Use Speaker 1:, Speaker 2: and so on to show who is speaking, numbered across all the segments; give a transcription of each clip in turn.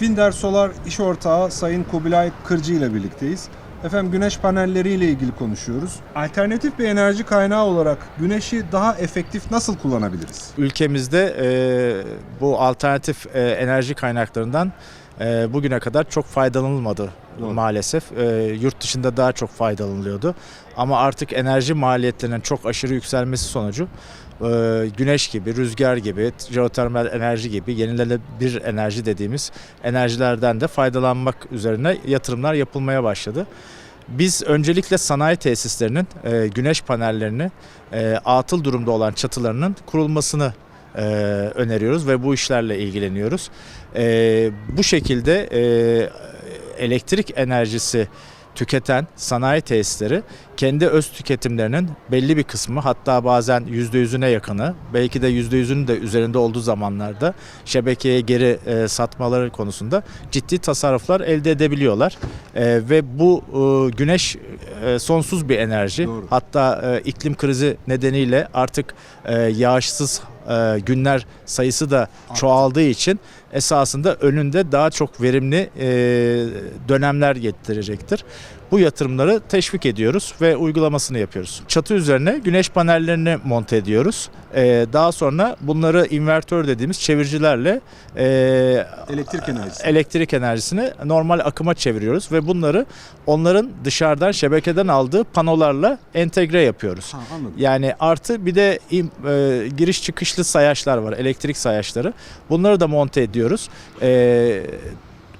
Speaker 1: Finder Solar iş ortağı Sayın Kubilay Kırcı ile birlikteyiz. Efendim güneş panelleriyle ilgili konuşuyoruz. Alternatif bir enerji kaynağı olarak güneşi daha efektif nasıl kullanabiliriz?
Speaker 2: Ülkemizde e, bu alternatif e, enerji kaynaklarından e, bugüne kadar çok faydalanılmadı
Speaker 1: Doğru.
Speaker 2: maalesef. E, yurt dışında daha çok faydalanılıyordu. Ama artık enerji maliyetlerinin çok aşırı yükselmesi sonucu e, güneş gibi, rüzgar gibi, jeotermal enerji gibi yenilenebilir enerji dediğimiz enerjilerden de faydalanmak üzerine yatırımlar yapılmaya başladı. Biz öncelikle sanayi tesislerinin e, güneş panellerini e, atıl durumda olan çatılarının kurulmasını öneriyoruz ve bu işlerle ilgileniyoruz. Bu şekilde elektrik enerjisi tüketen sanayi tesisleri kendi öz tüketimlerinin belli bir kısmı hatta bazen %100'üne yakını belki de %100'ünün de üzerinde olduğu zamanlarda şebekeye geri e, satmaları konusunda ciddi tasarruflar elde edebiliyorlar. E, ve bu e, güneş e, sonsuz bir enerji.
Speaker 1: Doğru.
Speaker 2: Hatta e, iklim krizi nedeniyle artık e, yağışsız e, günler sayısı da çoğaldığı için esasında önünde daha çok verimli e, dönemler getirecektir. Bu yatırımları teşvik ediyoruz ve uygulamasını yapıyoruz. Çatı üzerine güneş panellerini monte ediyoruz. E, daha sonra bunları invertör dediğimiz çeviricilerle e,
Speaker 1: Elektrik enerjisi.
Speaker 2: elektrik enerjisini normal akıma çeviriyoruz ve bunları onların dışarıdan şebekeden aldığı panolarla entegre yapıyoruz.
Speaker 1: Ha, anladım.
Speaker 2: Yani artı bir de e, giriş çıkışlı sayaçlar var, elektrik sayaçları. Bunları da monte ediyoruz. E,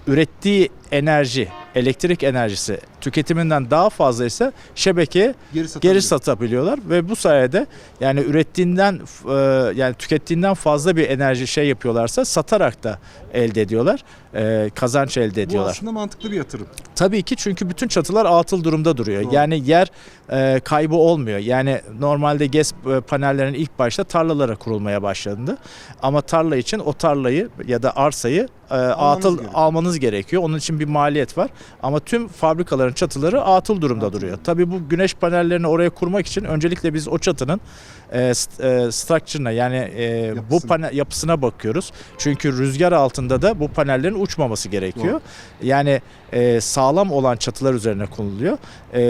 Speaker 2: ürettiği enerji, elektrik enerjisi tüketiminden daha fazla ise şebekeye
Speaker 1: Geri,
Speaker 2: geri satabiliyorlar ve bu sayede yani ürettiğinden e, yani tükettiğinden fazla bir enerji şey yapıyorlarsa satarak da elde ediyorlar. e, kazanç elde
Speaker 1: Bu
Speaker 2: ediyorlar.
Speaker 1: aslında mantıklı bir yatırım.
Speaker 2: Tabii ki çünkü bütün çatılar atıl durumda duruyor.
Speaker 1: Doğru.
Speaker 2: Yani yer e, kaybı olmuyor. Yani normalde GES e, panellerinin ilk başta tarlalara kurulmaya başlandı. Ama tarla için o tarlayı ya da arsayı e, atıl
Speaker 1: gerekiyor.
Speaker 2: almanız gerekiyor. Onun için bir maliyet var. Ama tüm fabrikaların çatıları atıl durumda
Speaker 1: Atıl.
Speaker 2: duruyor. Tabii bu güneş panellerini oraya kurmak için öncelikle biz o çatının e, st- e, structure'ına yani e, bu panel yapısına bakıyoruz. Çünkü rüzgar altında da bu panellerin uçmaması gerekiyor. Yani e, sağlam olan çatılar üzerine konuluyor E,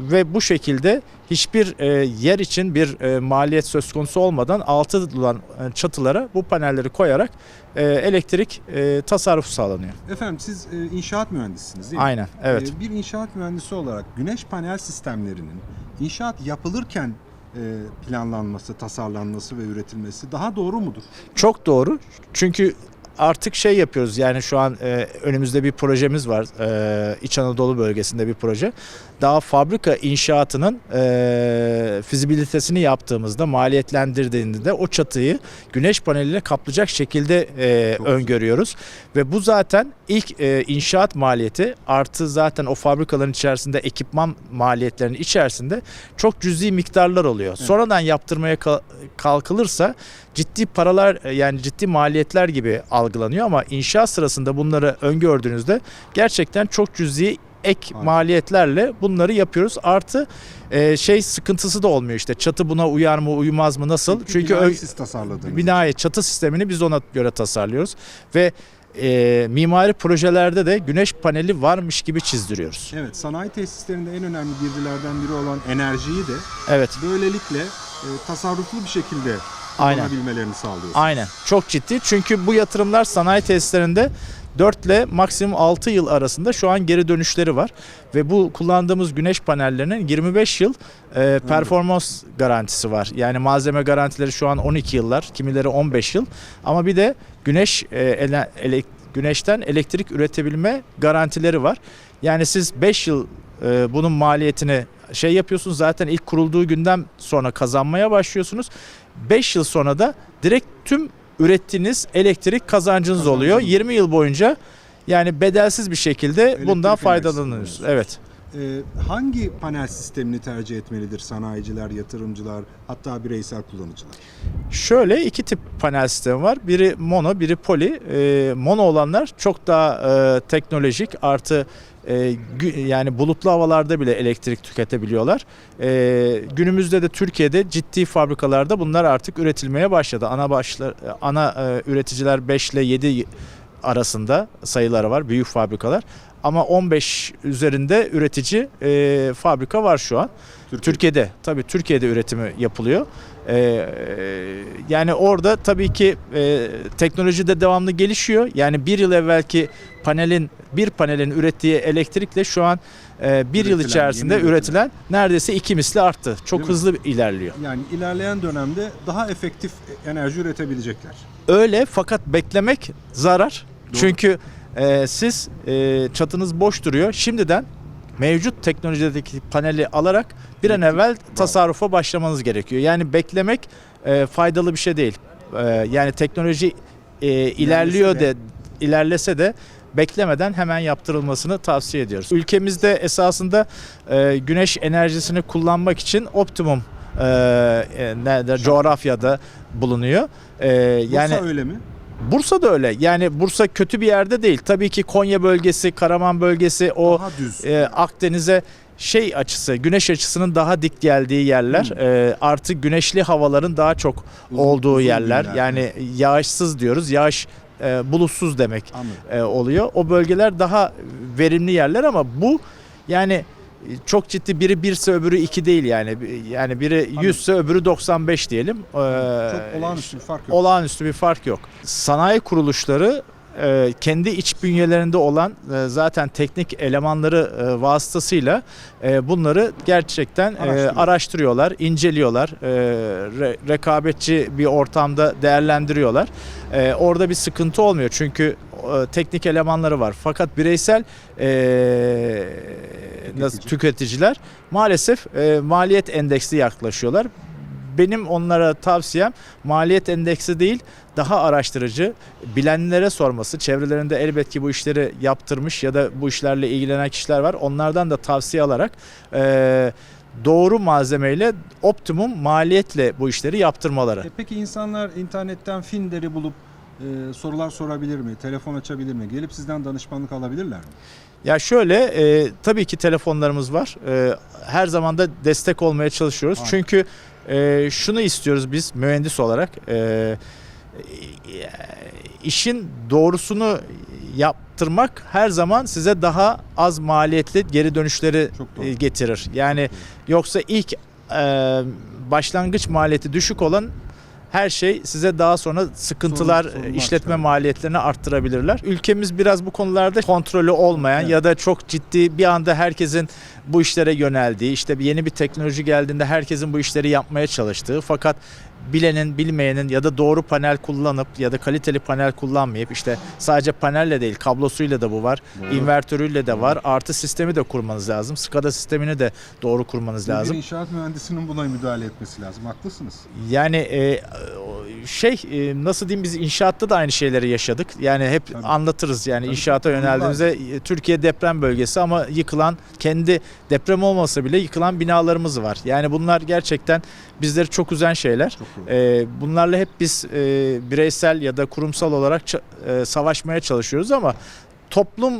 Speaker 2: ve bu şekilde hiçbir e, yer için bir e, maliyet söz konusu olmadan altı olan e, çatılara bu panelleri koyarak e, elektrik e, tasarrufu sağlanıyor.
Speaker 1: Efendim siz e, inşaat mühendisisiniz değil mi?
Speaker 2: Aynen evet.
Speaker 1: E, bir inşaat mühendisi olarak güneş panel sistemlerinin inşaat yapılırken e, planlanması, tasarlanması ve üretilmesi daha doğru mudur?
Speaker 2: Çok doğru. Çünkü artık şey yapıyoruz yani şu an e, önümüzde bir projemiz var. E, İç Anadolu bölgesinde bir proje. Daha fabrika inşaatının e, fizibilitesini yaptığımızda maliyetlendirdiğinde o çatıyı güneş paneliyle kaplayacak şekilde e,
Speaker 1: Çok
Speaker 2: öngörüyoruz. Ve bu zaten ilk e, inşaat maliyeti artı zaten o fabrikaların içerisinde ekipman maliyetlerinin içerisinde çok cüzi miktarlar oluyor. Sonradan yaptırmaya ka- kalkılırsa ciddi paralar yani ciddi maliyetler gibi algılanıyor ama inşaat sırasında bunları öngördüğünüzde gerçekten çok cüzi ek
Speaker 1: Aynen.
Speaker 2: maliyetlerle bunları yapıyoruz. Artı e, şey sıkıntısı da olmuyor işte çatı buna uyar mı uymaz mı nasıl? Çünkü
Speaker 1: binayı
Speaker 2: ö-
Speaker 1: siz tasarladınız.
Speaker 2: binayı çatı sistemini biz ona göre tasarlıyoruz ve e, mimari projelerde de güneş paneli varmış gibi çizdiriyoruz.
Speaker 1: Evet, sanayi tesislerinde en önemli girdilerden biri olan enerjiyi de
Speaker 2: Evet.
Speaker 1: böylelikle e, tasarruflu bir şekilde
Speaker 2: Aynen.
Speaker 1: kullanabilmelerini sağlıyorsunuz.
Speaker 2: Aynen. Çok ciddi. Çünkü bu yatırımlar sanayi tesislerinde 4 ile maksimum 6 yıl arasında şu an geri dönüşleri var. Ve bu kullandığımız güneş panellerinin 25 yıl e, performans garantisi var. Yani malzeme garantileri şu an 12 yıllar, kimileri 15 yıl. Ama bir de güneş e, ele- ele- güneşten elektrik üretebilme garantileri var. Yani siz 5 yıl e, bunun maliyetini şey yapıyorsunuz zaten ilk kurulduğu günden sonra kazanmaya başlıyorsunuz. 5 yıl sonra da direkt tüm ürettiğiniz elektrik kazancınız
Speaker 1: Kazancınız.
Speaker 2: oluyor. 20 yıl boyunca yani bedelsiz bir şekilde
Speaker 1: Elektrik
Speaker 2: bundan
Speaker 1: kullanıyorsunuz.
Speaker 2: Evet.
Speaker 1: E, hangi panel sistemini tercih etmelidir sanayiciler, yatırımcılar, hatta bireysel kullanıcılar?
Speaker 2: Şöyle iki tip panel sistemi var. Biri mono, biri poli. Ee, mono olanlar çok daha e, teknolojik artı e, yani bulutlu havalarda bile elektrik tüketebiliyorlar. E, günümüzde de Türkiye'de ciddi fabrikalarda bunlar artık üretilmeye başladı. Ana başlar ana e, üreticiler 5 ile 7 arasında sayıları var büyük fabrikalar. Ama 15 üzerinde üretici e, fabrika var şu an.
Speaker 1: Türkiye.
Speaker 2: Türkiye'de tabii Türkiye'de üretimi yapılıyor. Ee, yani orada tabii ki e, teknoloji de devamlı gelişiyor. Yani bir yıl evvelki panelin bir panelin ürettiği elektrikle şu an e, bir yıl
Speaker 1: Üretilen,
Speaker 2: içerisinde
Speaker 1: yeni üretilen.
Speaker 2: neredeyse iki misli arttı. Çok
Speaker 1: Değil mi?
Speaker 2: hızlı ilerliyor.
Speaker 1: Yani ilerleyen dönemde daha efektif enerji üretebilecekler.
Speaker 2: Öyle fakat beklemek zarar.
Speaker 1: Doğru.
Speaker 2: Çünkü e, siz e, çatınız boş duruyor. Şimdiden mevcut teknolojideki paneli alarak bir an evvel tasarrufa başlamanız gerekiyor. Yani beklemek e, faydalı bir şey değil. E, yani teknoloji e, ilerliyor
Speaker 1: de.
Speaker 2: ilerlese de beklemeden hemen yaptırılmasını tavsiye ediyoruz. Ülkemizde esasında e, güneş enerjisini kullanmak için optimum e, e, nerede, coğrafyada bulunuyor. E,
Speaker 1: Yani
Speaker 2: yani
Speaker 1: öyle mi?
Speaker 2: Bursa da öyle. Yani Bursa kötü bir yerde değil. Tabii ki Konya bölgesi, Karaman bölgesi, o e, Akdeniz'e şey açısı, güneş açısının daha dik geldiği yerler,
Speaker 1: Hmm.
Speaker 2: e, artık güneşli havaların daha çok
Speaker 1: Uzun-
Speaker 2: olduğu
Speaker 1: uzun
Speaker 2: yerler.
Speaker 1: günler.
Speaker 2: Yani yağışsız diyoruz. Yağış e, bulutsuz demek
Speaker 1: Anladım.
Speaker 2: e, oluyor. O bölgeler daha verimli yerler ama bu yani çok ciddi biri birse öbürü iki değil yani. Yani biri 100 ise öbürü 95 diyelim. Ee,
Speaker 1: Çok olağanüstü bir fark yok.
Speaker 2: olağanüstü bir fark yok. Sanayi kuruluşları e, kendi iç bünyelerinde olan e, zaten teknik elemanları e, vasıtasıyla e, bunları gerçekten e,
Speaker 1: Araştırıyor.
Speaker 2: araştırıyorlar, inceliyorlar, e, re- rekabetçi bir ortamda değerlendiriyorlar. E, orada bir sıkıntı olmuyor çünkü e, teknik elemanları var. Fakat bireysel e, nasıl
Speaker 1: Tüketici.
Speaker 2: tüketiciler maalesef e, maliyet endeksli yaklaşıyorlar. Benim onlara tavsiyem maliyet endeksi değil daha araştırıcı bilenlere sorması. Çevrelerinde elbet ki bu işleri yaptırmış ya da bu işlerle ilgilenen kişiler var. Onlardan da tavsiye alarak e, doğru malzemeyle optimum maliyetle bu işleri yaptırmaları.
Speaker 1: E peki insanlar internetten Finder'i bulup e, sorular sorabilir mi? Telefon açabilir mi? Gelip sizden danışmanlık alabilirler mi?
Speaker 2: Ya şöyle e, tabii ki telefonlarımız var. E, her zaman da destek olmaya çalışıyoruz.
Speaker 1: Harika.
Speaker 2: Çünkü e, şunu istiyoruz biz mühendis olarak. E, işin doğrusunu yaptırmak her zaman size daha az maliyetli geri dönüşleri e, getirir. Yani yoksa ilk e, başlangıç maliyeti düşük olan her şey size daha sonra sıkıntılar,
Speaker 1: Sorun- sorunlar
Speaker 2: işletme
Speaker 1: çıkarır.
Speaker 2: maliyetlerini arttırabilirler. Ülkemiz biraz bu konularda kontrolü olmayan
Speaker 1: Evet.
Speaker 2: ya da çok ciddi bir anda herkesin bu işlere yöneldiği, işte yeni bir teknoloji geldiğinde herkesin bu işleri yapmaya çalıştığı fakat bilenin, bilmeyenin ya da doğru panel kullanıp ya da kaliteli panel kullanmayıp işte sadece panelle değil kablosuyla da bu var, invertörüyle de var. Artı sistemi de kurmanız lazım. SCADA sistemini de doğru kurmanız
Speaker 1: Bir
Speaker 2: lazım.
Speaker 1: inşaat mühendisinin buna müdahale etmesi lazım. Haklısınız.
Speaker 2: Yani e, şey e, nasıl diyeyim biz inşaatta da aynı şeyleri yaşadık. Yani hep
Speaker 1: Tabii.
Speaker 2: anlatırız yani
Speaker 1: Tabii,
Speaker 2: inşaata yöneldiğimizde e, Türkiye deprem bölgesi ama yıkılan kendi deprem olmasa bile yıkılan binalarımız var. Yani bunlar gerçekten bizleri çok üzen şeyler.
Speaker 1: Çok.
Speaker 2: E, bunlarla hep biz e, bireysel ya da kurumsal olarak e, savaşmaya çalışıyoruz ama toplum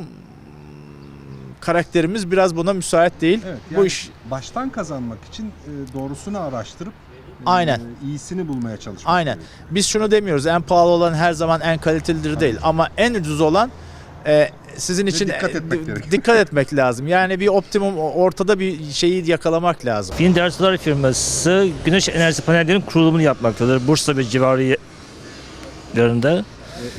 Speaker 2: karakterimiz biraz buna müsait değil.
Speaker 1: Evet,
Speaker 2: Bu
Speaker 1: yani
Speaker 2: iş
Speaker 1: baştan kazanmak için e, doğrusunu araştırıp e,
Speaker 2: Aynen.
Speaker 1: iyisini bulmaya çalışmak.
Speaker 2: Aynen.
Speaker 1: gerekiyor.
Speaker 2: Biz şunu demiyoruz. En pahalı olan her zaman en kalitelidir değil. Ama en ucuz olan e, sizin için
Speaker 1: dikkat
Speaker 2: e,
Speaker 1: etmek gerekiyor.
Speaker 2: dikkat etmek lazım. Yani bir optimum ortada bir şeyi yakalamak lazım.
Speaker 3: Finder Solar firması güneş enerjisi panellerinin kurulumunu yapmaktadır. Bursa ve civarlarında.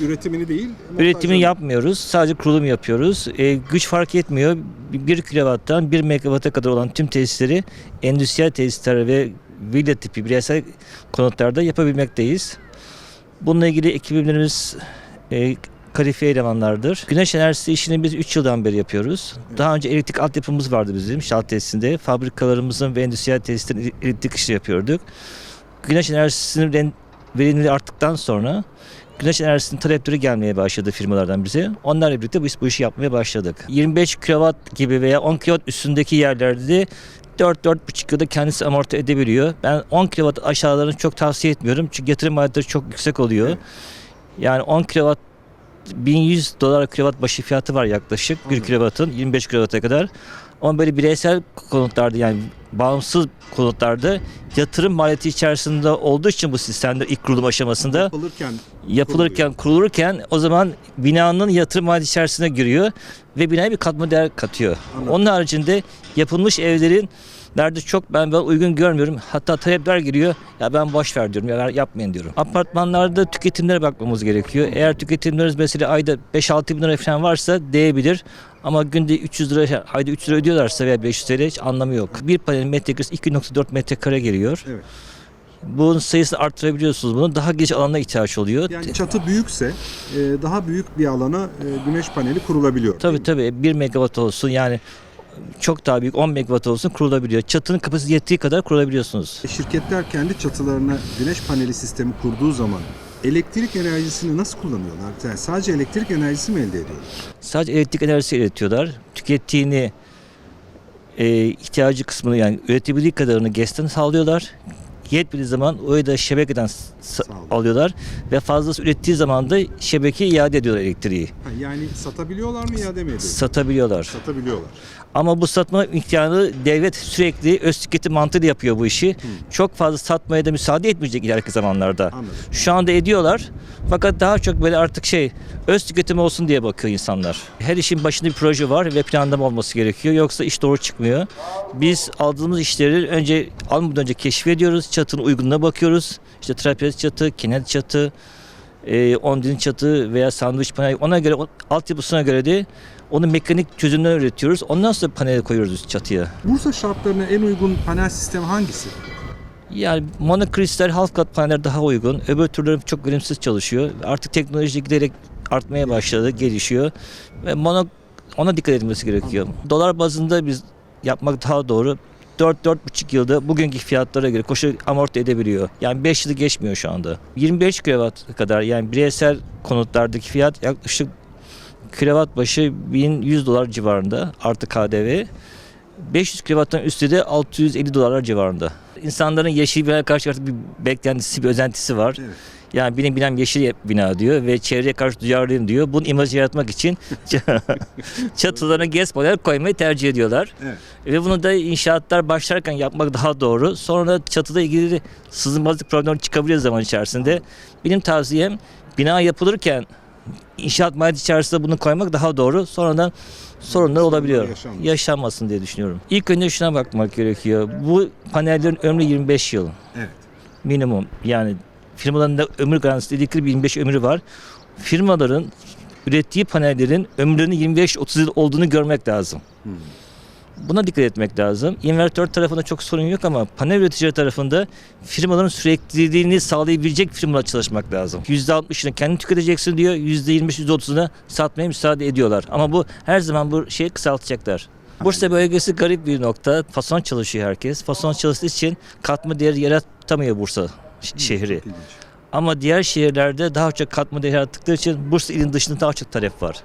Speaker 1: E, üretimini değil.
Speaker 3: Üretimini yapmıyoruz. Sadece kurulum yapıyoruz. E, güç fark etmiyor. 1 kW'dan 1 MW'a kadar olan tüm tesisleri endüstriyel tesisler ve villa tipi bireysel konutlarda yapabilmekteyiz. Bununla ilgili ekiblerimiz e, kalifiye elemanlardır. Güneş enerjisi işini biz 3 yıldan beri yapıyoruz. Daha önce elektrik altyapımız vardı bizim şalt tesisinde. Fabrikalarımızın ve endüstriyel tesislerin elektrik işi yapıyorduk. Güneş enerjisinin verimliliği arttıktan sonra güneş enerjisinin talepleri gelmeye başladı firmalardan bize. Onlarla birlikte bu, iş- bu işi yapmaya başladık. 25 kW gibi veya 10 kW üstündeki yerlerde de 4-4,5 yılda kendisi amorti edebiliyor. Ben 10 kW aşağılarını çok tavsiye etmiyorum. Çünkü yatırım maliyetleri çok yüksek oluyor.
Speaker 1: Evet.
Speaker 3: Yani 10 kW 1100 dolar kW başı fiyatı var yaklaşık 1
Speaker 1: Anladım.
Speaker 3: kW'ın 25 kW'a kadar. Ama böyle bireysel konutlarda yani bağımsız konutlarda yatırım maliyeti içerisinde olduğu için bu sistemde ilk kurulum aşamasında
Speaker 1: Yapılırken
Speaker 3: yapılırken kurulurken o zaman binanın yatırım maliyeti içerisine giriyor ve binaya bir katma değer katıyor.
Speaker 1: Anladım.
Speaker 3: Onun haricinde yapılmış evlerin nerede çok ben, ben uygun görmüyorum. Hatta talepler giriyor. Ya ben boş ver diyorum. Ya yapmayın diyorum. Apartmanlarda tüketimlere bakmamız gerekiyor. Eğer tüketimleriniz mesela ayda 5-6 bin lira falan varsa değebilir. Ama günde 300 lira, ayda 300 lira ödüyorlarsa veya 500 TL hiç anlamı yok. Bir panelin metrekaresi 2.4 metrekare geliyor.
Speaker 1: Evet.
Speaker 3: Bunun sayısını arttırabiliyorsunuz bunu. Daha geniş alana ihtiyaç oluyor.
Speaker 1: yani çatı büyükse e, daha büyük bir alana e, güneş paneli kurulabiliyor.
Speaker 3: Tabii tabii 1 megawatt olsun yani çok daha büyük 10 megawatt olsun kurulabiliyor. Çatının kapasitesi yettiği kadar kurulabiliyorsunuz.
Speaker 1: Şirketler kendi çatılarına güneş paneli sistemi kurduğu zaman elektrik enerjisini nasıl kullanıyorlar? Yani sadece elektrik enerjisi mi elde ediyorlar?
Speaker 3: Sadece elektrik enerjisi üretiyorlar. Tükettiğini e, ihtiyacı kısmını yani üretebildiği kadarını GES'ten sağlıyorlar. Yetmediği zaman o da şebekeden alıyorlar ve fazlası ürettiği zaman da şebekeye iade ediyorlar elektriği.
Speaker 1: Ha, yani satabiliyorlar mı iade mi ediyorlar?
Speaker 3: Satabiliyorlar.
Speaker 1: Satabiliyorlar.
Speaker 3: Ama bu satma miktarını devlet sürekli öz tüketim mantığıyla yapıyor bu işi. Çok fazla satmaya da müsaade etmeyecek ileriki zamanlarda.
Speaker 1: Anladım.
Speaker 3: Şu anda ediyorlar. Fakat daha çok böyle artık şey öz tüketim olsun diye bakıyor insanlar. Her işin başında bir proje var ve planlama olması gerekiyor. Yoksa iş doğru çıkmıyor. Biz aldığımız işleri önce almadan önce keşfediyoruz. Çatının uygunluğuna bakıyoruz. İşte trapez çatı, kenet çatı, e, ondin çatı veya sandviç panel ona göre altyapısına göre de onun mekanik çözümler üretiyoruz. Ondan sonra paneli koyuyoruz çatıya.
Speaker 1: Bursa şartlarına en uygun panel sistemi hangisi?
Speaker 3: Yani monokristal half kat paneller daha uygun. Öbür türlü çok verimsiz çalışıyor. Artık teknoloji giderek artmaya başladı, gelişiyor. Ve mono ona dikkat edilmesi gerekiyor. Dolar bazında biz yapmak daha doğru. 4-4,5 yılda bugünkü fiyatlara göre koşu amorti edebiliyor. Yani 5 yılı geçmiyor şu anda. 25 kW kadar yani bireysel konutlardaki fiyat yaklaşık kilowatt başı 1100 dolar civarında artı KDV. 500 kW'dan üstü de 650 dolarlar civarında. İnsanların yeşil binaya karşı artık bir beklentisi, bir özentisi var.
Speaker 1: Evet.
Speaker 3: Yani benim binam yeşil bina diyor ve çevreye karşı duyarlıyım diyor. Bunun imajı yaratmak için çatılarına gez panel koymayı tercih ediyorlar.
Speaker 1: Evet.
Speaker 3: Ve bunu da inşaatlar başlarken yapmak daha doğru. Sonra çatıda ilgili sızılmazlık problemi çıkabiliyor zaman içerisinde. Benim tavsiyem bina yapılırken inşaat maliyeti içerisinde bunu koymak daha doğru. Sonradan sorunlar olabiliyor.
Speaker 1: yaşanmasın.
Speaker 3: Yaşanmasın diye düşünüyorum. İlk önce şuna bakmak gerekiyor. Bu panellerin ömrü 25 yıl
Speaker 1: Evet.
Speaker 3: minimum. Yani firmaların da ömür garantisi dedikleri bir 25 ömrü var. Firmaların ürettiği panellerin ömrünün 25-30 yıl olduğunu görmek lazım.
Speaker 1: Hmm.
Speaker 3: Buna dikkat etmek lazım. İnvertör tarafında çok sorun yok ama panel üreticileri tarafında firmaların sürekliliğini sağlayabilecek firmalar çalışmak lazım. %60'ını kendi tüketeceksin diyor, %25-%30'unu satmaya müsaade ediyorlar. Ama bu her zaman bu şeyi kısaltacaklar. Bursa bölgesi garip bir nokta. Fason çalışıyor herkes. Fason çalıştığı için katma değer yaratamıyor Bursa şehri. Ama diğer şehirlerde daha çok katma değer yarattıkları için Bursa ilin dışında daha çok talep var.